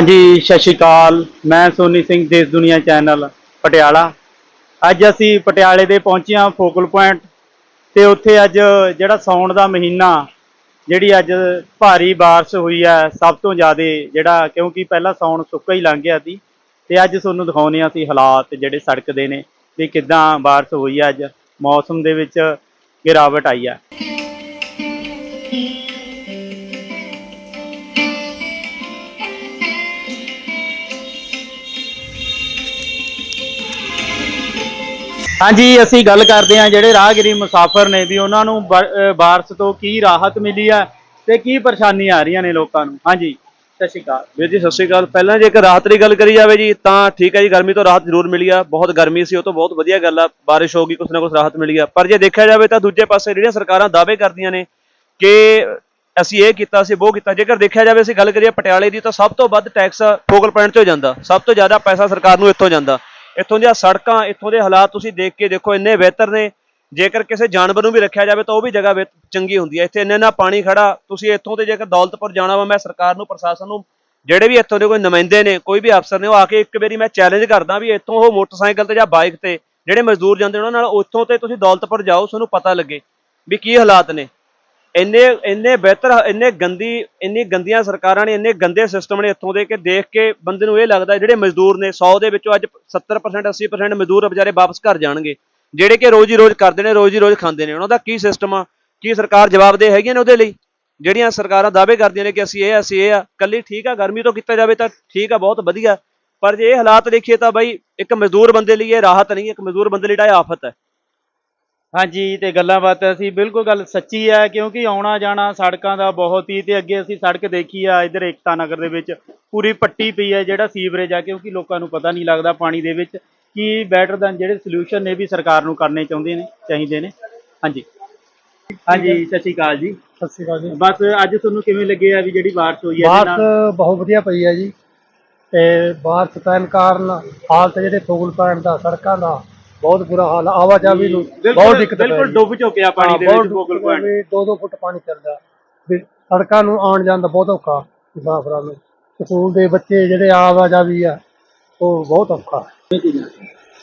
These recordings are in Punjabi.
ਹਾਂਜੀ, ਸਤਿ ਸ਼੍ਰੀ ਅਕਾਲ। ਮੈਂ ਸੋਨੀ ਸਿੰਘ ਦੇਸ਼ ਦੁਨੀਆ ਚੈਨਲ, ਪਟਿਆਲਾ। ਅੱਜ ਅਸੀਂ ਪਟਿਆਲੇ ਦੇ ਪਹੁੰਚੇ ਹਾਂ ਫੋਕਲ ਪੁਆਇੰਟ ਤੇ ਉੱਥੇ ਅੱਜ ਜਿਹੜਾ ਸੌਣ ਦਾ ਮਹੀਨਾ, ਜਿਹੜੀ ਅੱਜ ਭਾਰੀ ਬਾਰਿਸ਼ ਹੋਈ ਹੈ, ਸਭ ਤੋਂ ਜ਼ਿਆਦਾ ਜਿਹੜਾ, ਕਿਉਂਕਿ ਪਹਿਲਾਂ ਸੌਣ ਸੁੱਕਾ ਹੀ ਲੰਘ ਗਿਆ ਸੀ ਤੇ ਅੱਜ ਤੁਹਾਨੂੰ ਦਿਖਾਉਂਦੇ ਹਾਂ ਅਸੀਂ ਹਾਲਾਤ ਜਿਹੜੇ ਸੜਕ ਦੇ ਨੇ, ਵੀ ਕਿੱਦਾਂ ਬਾਰਿਸ਼ ਹੋਈ ਹੈ ਅੱਜ, ਮੌਸਮ ਦੇ ਵਿੱਚ ਗਿਰਾਵਟ ਆਈ ਹੈ। ਹਾਂਜੀ, ਅਸੀਂ ਗੱਲ ਕਰਦੇ ਹਾਂ ਜਿਹੜੇ ਰਾਹਗੀਰੀ ਮੁਸਾਫਰ ਨੇ ਵੀ ਉਹਨਾਂ ਨੂੰ ਬ- ਬਾਰਿਸ਼ ਤੋਂ ਕੀ ਰਾਹਤ ਮਿਲੀ ਹੈ ਤੇ ਕੀ ਪਰੇਸ਼ਾਨੀਆਂ ਆ ਰਹੀਆਂ ਨੇ ਲੋਕਾਂ ਨੂੰ? ਹਾਂਜੀ, ਸਤਿ ਸ਼੍ਰੀ ਅਕਾਲ। ਵੀਰ ਜੀ, ਸਤਿ ਸ਼੍ਰੀ ਅਕਾਲ। ਪਹਿਲਾਂ ਜੇਕਰ ਰਾਹਤ ਦੀ ਗੱਲ ਕਰੀ ਜਾਵੇ ਜੀ, ਤਾਂ ਠੀਕ ਹੈ ਜੀ, ਗਰਮੀ ਤੋਂ ਰਾਹਤ ਜ਼ਰੂਰ ਮਿਲੀ ਆ। ਬਹੁਤ ਗਰਮੀ ਸੀ, ਉਹ ਤੋਂ ਬਹੁਤ ਵਧੀਆ ਗੱਲ ਆ। ਬਾਰਿਸ਼ ਹੋ ਗਈ, ਕੁਛ ਨਾ ਕੁਛ ਰਾਹਤ ਮਿਲੀ ਆ। ਪਰ ਜੇ ਦੇਖਿਆ ਜਾਵੇ ਤਾਂ ਦੂਜੇ ਪਾਸੇ ਜਿਹੜੀਆਂ ਸਰਕਾਰਾਂ ਦਾਅਵੇ ਕਰਦੀਆਂ ਨੇ ਕਿ ਅਸੀਂ ਇਹ ਕੀਤਾ ਸੀ ਉਹ ਕੀਤਾ, ਜੇਕਰ ਦੇਖਿਆ ਜਾਵੇ ਅਸੀਂ ਗੱਲ ਕਰੀਏ ਪਟਿਆਲੇ ਦੀ, ਤਾਂ ਸਭ ਤੋਂ ਵੱਧ ਟੈਕਸ ਫੋਕਲ ਪੁਆਇੰਟ ਤੋਂ ਜਾਂਦਾ। ਸਭ ਤੋਂ ਜ਼ਿਆਦਾ ਪੈਸਾ ਸਰਕਾਰ ਨੂੰ ਇੱਥੋਂ ਜਾਂਦਾ। ਇੱਥੋਂ ਦੀਆਂ ਸੜਕਾਂ, ਇੱਥੋਂ ਦੇ ਹਾਲਾਤ ਤੁਸੀਂ ਦੇਖ ਕੇ ਦੇਖੋ, ਇੰਨੇ ਬਿਹਤਰ ਨੇ। ਜੇਕਰ ਕਿਸੇ ਜਾਨਵਰ ਨੂੰ ਵੀ ਰੱਖਿਆ ਜਾਵੇ ਤਾਂ ਉਹ ਵੀ ਜਗ੍ਹਾ ਬਿਹ- ਚੰਗੀ ਹੁੰਦੀ ਹੈ। ਇੱਥੇ ਇੰਨੇ ਨਾ ਪਾਣੀ ਖੜਾ, ਤੁਸੀਂ ਇੱਥੋਂ ਤੇ ਜੇਕਰ ਦੌਲਤਪੁਰ ਜਾਣਾ ਵਾ, ਮੈਂ ਸਰਕਾਰ ਨੂੰ, ਪ੍ਰਸ਼ਾਸਨ ਨੂੰ, ਜਿਹੜੇ ਵੀ ਇੱਥੋਂ ਦੇ ਕੋਈ ਨੁਮਾਇੰਦੇ ਨੇ, ਕੋਈ ਵੀ ਅਫਸਰ ਨੇ, ਉਹ ਆ ਕੇ ਇੱਕ ਵਾਰੀ ਮੈਂ ਚੈਲੰਜ ਕਰਦਾ ਵੀ ਇੱਥੋਂ ਉਹ ਮੋਟਰਸਾਈਕਲ ਤੇ ਜਾਂ ਬਾਈਕ ਤੇ ਜਿਹੜੇ ਮਜ਼ਦੂਰ ਜਾਂਦੇ ਉਹਨਾਂ ਨਾਲ ਉੱਥੋਂ ਤੇ ਤੁਸੀਂ ਦੌਲਤਪੁਰ ਜਾਓ, ਤੁਹਾਨੂੰ ਪਤਾ ਲੱਗੇ ਵੀ ਕੀ ਹਾਲਾਤ ਨੇ। ਇੰਨੇ ਇੰਨੇ ਬਿਹਤਰ ਇੰਨੇ ਗੰਦੀ ਇੰਨੀ ਗੰਦੀਆਂ ਸਰਕਾਰਾਂ ਨੇ ਇੰਨੇ ਗੰਦੇ ਸਿਸਟਮ ਨੇ ਇੱਥੋਂ ਦੇ ਕਿ ਦੇਖ ਕੇ ਬੰਦੇ ਨੂੰ ਇਹ ਲੱਗਦਾ ਜਿਹੜੇ ਮਜ਼ਦੂਰ ਨੇ 100 ਦੇ ਵਿੱਚੋਂ ਅੱਜ 70% 80% ਮਜ਼ਦੂਰ ਵਿਚਾਰੇ ਵਾਪਸ ਘਰ ਜਾਣਗੇ। ਜਿਹੜੇ ਕਿ ਰੋਜ਼ ਹੀ ਰੋਜ਼ ਕਰਦੇ ਨੇ ਰੋਜ਼ ਹੀ ਰੋਜ਼ ਖਾਂਦੇ ਨੇ। ਉਹਨਾਂ ਦਾ ਕੀ ਸਿਸਟਮ ਆ? ਕੀ ਸਰਕਾਰ ਜਵਾਬਦੇਹ ਹੈਗੀਆਂ ਨੇ ਉਹਦੇ ਲਈ? ਜਿਹੜੀਆਂ ਸਰਕਾਰਾਂ ਦਾਅਵੇ ਕਰਦੀਆਂ ਨੇ ਕਿ ਅਸੀਂ ਇਹ ਆ, ਅਸੀਂ ਇਹ ਆ ਕੱਲੀ ਠੀਕ ਆ ਗਰਮੀ ਤੋਂ ਕੀਤਾ ਜਾਵੇ ਤਾਂ ਠੀਕ ਆ ਬਹੁਤ ਵਧੀਆ। ਪਰ ਜੇ ਇਹ ਹਾਲਾਤ ਦੇਖੀਏ ਤਾਂ ਬਾਈ ਇੱਕ ਮਜ਼ਦੂਰ ਬੰਦੇ ਲਈ ਇਹ ਰਾਹਤ ਨਹੀਂ ਇੱਕ ਮਜ਼ਦੂਰ ਬੰਦੇ ਲਈ ਤਾਂ ਇਹ ਆਫਤ ਹੈ। ਹਾਂਜੀ ਤੇ ਗੱਲਾਂ ਬਾਤਾਂ ਅਸੀਂ ਬਿਲਕੁਲ ਗੱਲ ਸੱਚੀ ਹੈ ਕਿਉਂਕਿ ਆਉਣਾ ਜਾਣਾ ਸੜਕਾਂ ਦਾ ਬਹੁਤ ਹੀ ਤੇ ਅੱਗੇ ਅਸੀਂ ਸੜਕ ਦੇਖੀ ਆ ਇਧਰ ਏਕਤਾ ਨਗਰ ਦੇ ਵਿੱਚ ਪੂਰੀ ਪੱਟੀ ਪਈ ਹੈ ਜਿਹੜਾ ਸੀਵਰੇਜ ਆ ਕਿਉਂਕਿ ਲੋਕਾਂ ਨੂੰ ਪਤਾ ਨਹੀਂ ਲੱਗਦਾ ਪਾਣੀ ਦੇ ਵਿੱਚ ਕੀ ਬੈਟਰ ਦਨ ਜਿਹੜੇ ਸੋਲੂਸ਼ਨ ਨੇ ਵੀ ਸਰਕਾਰ ਨੂੰ ਕਰਨੇ ਚਾਹੁੰਦੇ ਨੇ ਚਾਹੀਦੇ ਨੇ। ਹਾਂਜੀ। ਹਾਂਜੀ ਸਤਿ ਸ਼੍ਰੀ ਅਕਾਲ ਜੀ। ਸਤਿ ਸ਼੍ਰੀ ਅਕਾਲ ਜੀ। ਬਸ ਅੱਜ ਤੁਹਾਨੂੰ ਕਿਵੇਂ ਲੱਗੇ ਆ ਵੀ ਜਿਹੜੀ ਬਾਰਿਸ਼ ਹੋਈ ਹੈ ਬਾਰਿਸ਼ ਬਹੁਤ ਵਧੀਆ ਪਈ ਹੈ ਜੀ ਤੇ ਬਾਰਿਸ਼ ਪੈਣ ਕਾਰਨ ਹਾਲਤ ਜਿਹੜੇ ਫੋਗਲ ਪੈਣ ਦਾ ਸੜਕਾਂ ਦਾ ਬਹੁਤ ਬੁਰਾ ਹਾਲ ਆ। ਆਵਾਜਾਈ ਨੂੰ ਬਹੁਤ ਬਿਲਕੁਲ ਦਿੱਕਤ ਪੈ ਬਿਲਕੁਲ ਰਹੀ। ਡੁੱਬ ਚੁੱਕਿਆ ਪਾਣੀ ਦੇ ਵਿੱਚ ਫੋਕਲ ਪੁਆਇੰਟ। ਵੀ ਦੋ ਦੋ ਫੁੱਟ ਪਾਣੀ ਚੱਲਦਾ। ਵੀ ਸੜਕਾਂ ਨੂੰ ਆਉਣ ਜਾਣ ਦਾ ਬਹੁਤ ਔਖਾ ਮੁਸਾਫਰਾਂ ਨੂੰ। ਸਕੂਲ ਦੇ ਬੱਚੇ ਜਿਹੜੇ ਆਵਾਜਾਈ ਆ ਉਹ ਬਹੁਤ ਔਖਾ।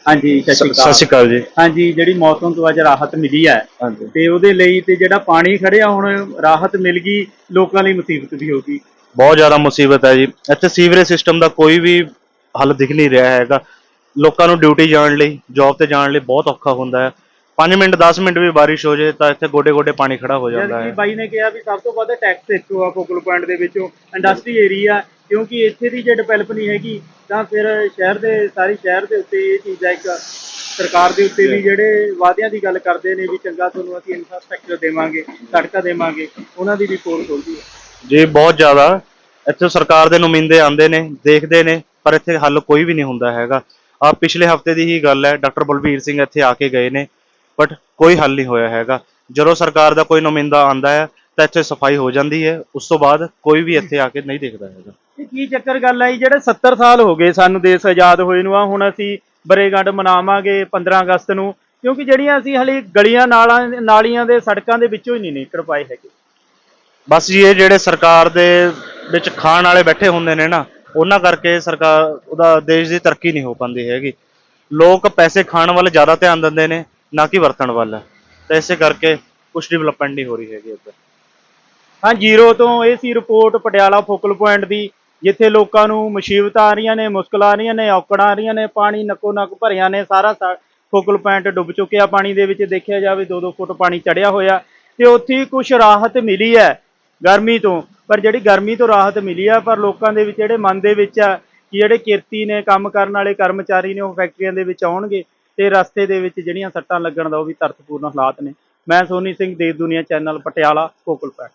ਹਾਂਜੀ ਸਤਿ ਸ਼੍ਰੀ ਅਕਾਲ। ਅਕਾਲ ਜੀ। ਹਾਂਜੀ ਜਿਹੜੀ ਮੌਸਮ ਤੋਂ ਅੱਜ ਰਾਹਤ ਮਿਲੀ ਹੈ ਹਾਂਜੀ। ਤੇ ਉਹਦੇ ਲਈ ਤੇ ਜਿਹੜਾ ਪਾਣੀ ਖੜਿਆ ਹੁਣ ਰਾਹਤ ਮਿਲ ਗਈ ਲੋਕਾਂ ਲਈ ਮੁਸੀਬਤ ਵੀ ਹੋ ਗਈ। ਬਹੁਤ ਜ਼ਿਆਦਾ ਮੁਸੀਬਤ ਹੈ ਜੀ। ਇੱਥੇ ਸੀਵਰੇਜ ਸਿਸਟਮ ਦਾ ਕੋਈ ਵੀ ਹੱਲ ਦਿਖ ਨਹੀਂ ਰਿਹਾ ਹੈਗਾ। ਲੋਕਾਂ ਨੂੰ ਡਿਊਟੀ ਜਾਣ ਲਈ ਜੌਬ ਤੇ ਜਾਣ ਲਈ ਬਹੁਤ ਔਖਾ ਹੁੰਦਾ ਹੈ। 5 ਮਿੰਟ 10 ਮਿੰਟ ਵੀ ਬਾਰਿਸ਼ ਹੋ ਜਾਏ ਤਾਂ ਇੱਥੇ ਗੋਡੇ ਗੋਡੇ ਪਾਣੀ ਖੜਾ ਹੋ ਜਦ ਹੈ। ਬਾਈ ਨੇ ਕਿਹਾ ਵੀ ਸਭ ਤੋਂ ਵੱਧ ਟੈਕਸ ਇੱਥੋਂ ਆ ਫੋਕਲ ਪੁਆਇੰਟ ਦੇ ਵਿੱਚੋਂ ਇੰਡਸਟਰੀ ਏਰੀਆ ਕਿਉਂਕਿ ਇੱਥੇ ਦੀ ਜੇ ਡਿਵੈਲਪ ਨਹੀਂ ਹੈਗੀ ਤਾਂ ਫਿਰ ਸ਼ਹਿਰ ਦੇ ਸਾਰੀ ਸ਼ਹਿਰ ਦੇ ਉੱਤੇ ਇਹ ਚੀਜ਼ ਆ ਇੱਕ ਸਰਕਾਰ ਦੇ ਉੱਤੇ ਵੀ ਜਿਹੜੇ ਵਾਅਦਿਆਂ ਦੀ ਗੱਲ ਕਰਦੇ ਨੇ ਵੀ ਚੰਗਾ ਤੁਹਾਨੂੰ ਅਸੀਂ ਇਨਫਰਾਸਟ੍ਰਕਚਰ ਦੇਵਾਂਗੇ ਸੜਕਾਂ ਦੇਵਾਂਗੇ ਉਹਨਾਂ ਦੀ ਪੋਲ ਖੋਲਦੀ ਹੈ। ਜੀ ਬਹੁਤ ਜ਼ਿਆਦਾ। ਇੱਥੇ ਸਰਕਾਰ ਦੇ ਨੁਮਾਇੰਦੇ ਆਉਂਦੇ ਨੇ ਦੇਖਦੇ ਨੇ ਪਰ ਇੱਥੇ ਹੱਲ ਕੋਈ ਵੀ ਨਹੀਂ ਹੁੰਦਾ ਹੈਗਾ। ਆ ਪਿਛਲੇ ਹਫ਼ਤੇ ਦੀ ਹੀ ਗੱਲ ਹੈ ਡਾਕਟਰ ਬਲਬੀਰ ਸਿੰਘ ਇੱਥੇ ਆ ਕੇ ਗਏ ਨੇ ਬਟ ਕੋਈ ਹੱਲ ਨਹੀਂ ਹੋਇਆ ਹੈਗਾ। ਜਦੋਂ ਸਰਕਾਰ ਦਾ ਕੋਈ ਨੁਮਾਇੰਦਾ ਆਂਦਾ ਹੈ ਤਾਂ ਇੱਥੇ ਸਫ਼ਾਈ ਹੋ ਜਾਂਦੀ ਹੈ ਉਸ ਤੋਂ ਬਾਅਦ ਕੋਈ ਵੀ ਇੱਥੇ ਆ ਕੇ ਨਹੀਂ ਦੇਖਦਾ ਹੈਗਾ। ਇਹ ਕੀ ਚੱਕਰ ਗੱਲ ਆਈ ਜਿਹੜੇ 70 ਸਾਲ ਹੋ ਗਏ ਸਾਨੂੰ ਦੇਸ਼ ਆਜ਼ਾਦ ਹੋਏ ਨੂੰ ਆ ਹੁਣ ਅਸੀਂ ਬਰੇਗੰਢ ਮਨਾਵਾਂਗੇ 15 ਅਗਸਤ ਨੂੰ ਕਿਉਂਕਿ ਜਿਹੜੀਆਂ ਅਸੀਂ ਹਲੇ ਗਲੀਆਂ ਨਾਲਾਂ ਨਾਲੀਆਂ ਦੇ ਸੜਕਾਂ ਦੇ ਵਿੱਚੋਂ ਹੀ ਨਹੀਂ ਨਿਕਲ ਪਾਏ ਹੈਗੇ। ਬਸ ਜੀ ਇਹ ਜਿਹੜੇ ਸਰਕਾਰ ਦੇ ਵਿੱਚ ਖਾਣ ਵਾਲੇ ਬੈਠੇ ਹੁੰਦੇ ਨੇ ਨਾ ਉਹਨਾਂ ਕਰਕੇ ਸਰਕਾਰ ਉਹਦਾ ਦੇਸ਼ ਦੀ ਤਰੱਕੀ ਨਹੀਂ ਹੋ ਪਾਉਂਦੀ ਹੈਗੀ। ਲੋਕ ਪੈਸੇ ਖਾਣ ਵੱਲ ਜ਼ਿਆਦਾ ਧਿਆਨ ਦਿੰਦੇ ਨੇ, ਨਾ ਕਿ ਵਰਤਣ ਵੱਲ। ਤੇ ਇਸੇ ਕਰਕੇ ਕੁਝ ਡਿਵੈਲਪਮੈਂਟ ਨਹੀਂ ਹੋ ਰਹੀ ਹੈਗੀ ਇੱਧਰ। ਹਾਂ, ਜ਼ੀਰੋ ਤੋਂ ਇਹ ਸੀ ਰਿਪੋਰਟ ਪਟਿਆਲਾ ਫੋਕਲ ਪੁਆਇੰਟ ਦੀ, ਜਿੱਥੇ ਲੋਕਾਂ ਨੂੰ ਮੁਸੀਬਤਾਂ ਆ ਰਹੀਆਂ ਨੇ, ਮੁਸ਼ਕਲਾਂ ਆ ਰਹੀਆਂ ਨੇ, ਔਕੜਾਂ ਆ ਰਹੀਆਂ ਨੇ, ਪਾਣੀ ਨੱਕੋ ਨੱਕ ਭਰਿਆ ਨੇ, ਸਾਰਾ ਫੋਕਲ ਪੁਆਇੰਟ ਡੁੱਬ ਚੁੱਕਿਆ ਪਾਣੀ ਦੇ ਵਿੱਚ, ਦੇਖਿਆ ਜਾਵੇ 2-2 ਫੁੱਟ ਪਾਣੀ ਚੜਿਆ ਹੋਇਆ। ਤੇ ਉੱਥੇ ਕੁਝ ਰਾਹਤ ਮਿਲੀ ਹੈ ਗਰਮੀ ਤੋਂ। ਪਰ ਜਿਹੜੀ ਗਰਮੀ ਤੋਂ ਰਾਹਤ ਮਿਲੀ ਆ, ਪਰ ਲੋਕਾਂ ਦੇ ਵਿੱਚ ਜਿਹੜੇ ਮਨ ਦੇ ਵਿੱਚ ਆ ਕਿ ਜਿਹੜੇ ਕਿਰਤੀ ਨੇ ਕੰਮ ਕਰਨ ਵਾਲੇ ਕਰਮਚਾਰੀ ਨੇ, ਉਹ ਫੈਕਟਰੀਆਂ ਦੇ ਵਿੱਚ ਆਉਣਗੇ ਤੇ ਰਸਤੇ ਦੇ ਵਿੱਚ ਜਿਹੜੀਆਂ ਸੱਟਾਂ ਲੱਗਣ ਦਾ ਉਹ ਵੀ ਤਰਤਪੂਰਨ ਹਾਲਾਤ ਨੇ। ਮੈਂ ਸੋਨੀ ਸਿੰਘ ਦੇਸ਼ ਦੁਨੀਆ ਚੈਨਲ, ਪਟਿਆਲਾ ਕੋਕਲਪੈਟ